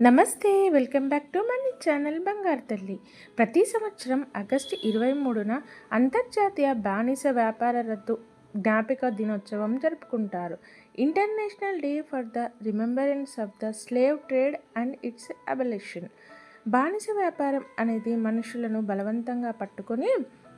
నమస్తే welcome back to money channel బంగారు తల్లి. ప్రతి సంవత్సరం ఆగస్టు ఇరవై మూడున అంతర్జాతీయ బానిస వ్యాపార రద్దు జ్ఞాపిక దినోత్సవం జరుపుకుంటారు. International day for the remembrance of the slave trade and its abolition. బానిస వ్యాపారం అనేది మనుషులను బలవంతంగా పట్టుకొని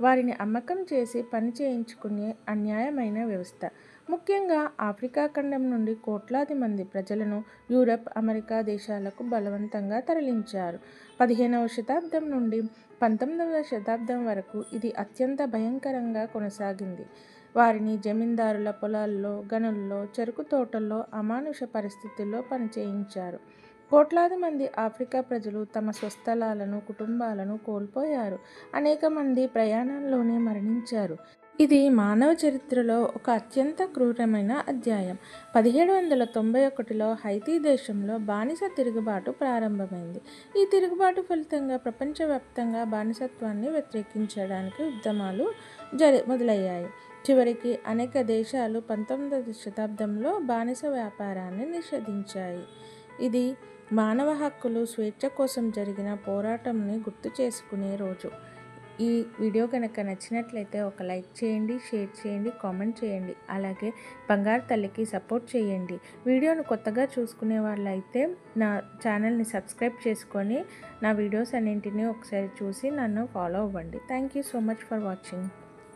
వారిని అమ్మకం చేసి పని చేయించుకునే అన్యాయమైన వ్యవస్థ. ముఖ్యంగా ఆఫ్రికా ఖండం నుండి కోట్లాది మంది ప్రజలను యూరప్ అమెరికా దేశాలకు బలవంతంగా తరలించారు. పదిహేనవ శతాబ్దం నుండి పంతొమ్మిదవ శతాబ్దం వరకు ఇది అత్యంత భయంకరంగా కొనసాగింది. వారిని జమీందారుల పొలాల్లో గనుల్లో చెరుకు తోటల్లో అమానుష పరిస్థితుల్లో పనిచేయించారు. కోట్లాది మంది ఆఫ్రికా ప్రజలు తమ స్వస్థలాలను కుటుంబాలను కోల్పోయారు. అనేక మంది ప్రయాణంలోనే మరణించారు. ఇది మానవ చరిత్రలో ఒక అత్యంత క్రూరమైన అధ్యాయం. పదిహేడు వందల తొంభై ఒకటిలో హైతీ దేశంలో బానిస తిరుగుబాటు ప్రారంభమైంది. ఈ తిరుగుబాటు ఫలితంగా ప్రపంచవ్యాప్తంగా బానిసత్వాన్ని వ్యతిరేకించడానికి ఉద్యమాలు జరి మొదలయ్యాయి. చివరికి అనేక దేశాలు పంతొమ్మిదవ శతాబ్దంలో బానిస వ్యాపారాన్ని నిషేధించాయి. ఇది మానవ హక్కులు స్వేచ్ఛ కోసం జరిగిన పోరాటంని గుర్తు చేసుకునే రోజు. ఈ వీడియో కనుక నచ్చినట్లయితే ఒక లైక్ చేయండి షేర్ చేయండి కామెంట్ చేయండి. అలాగే బంగారు తల్లికి సపోర్ట్ చేయండి. వీడియోను కొత్తగా చూసుకునే వాళ్ళైతే నా ఛానల్ని సబ్స్క్రైబ్ చేసుకొని నా వీడియోస్ అన్నింటినీ ఒకసారి చూసి నన్ను ఫాలో అవ్వండి. Thank you so much for watching.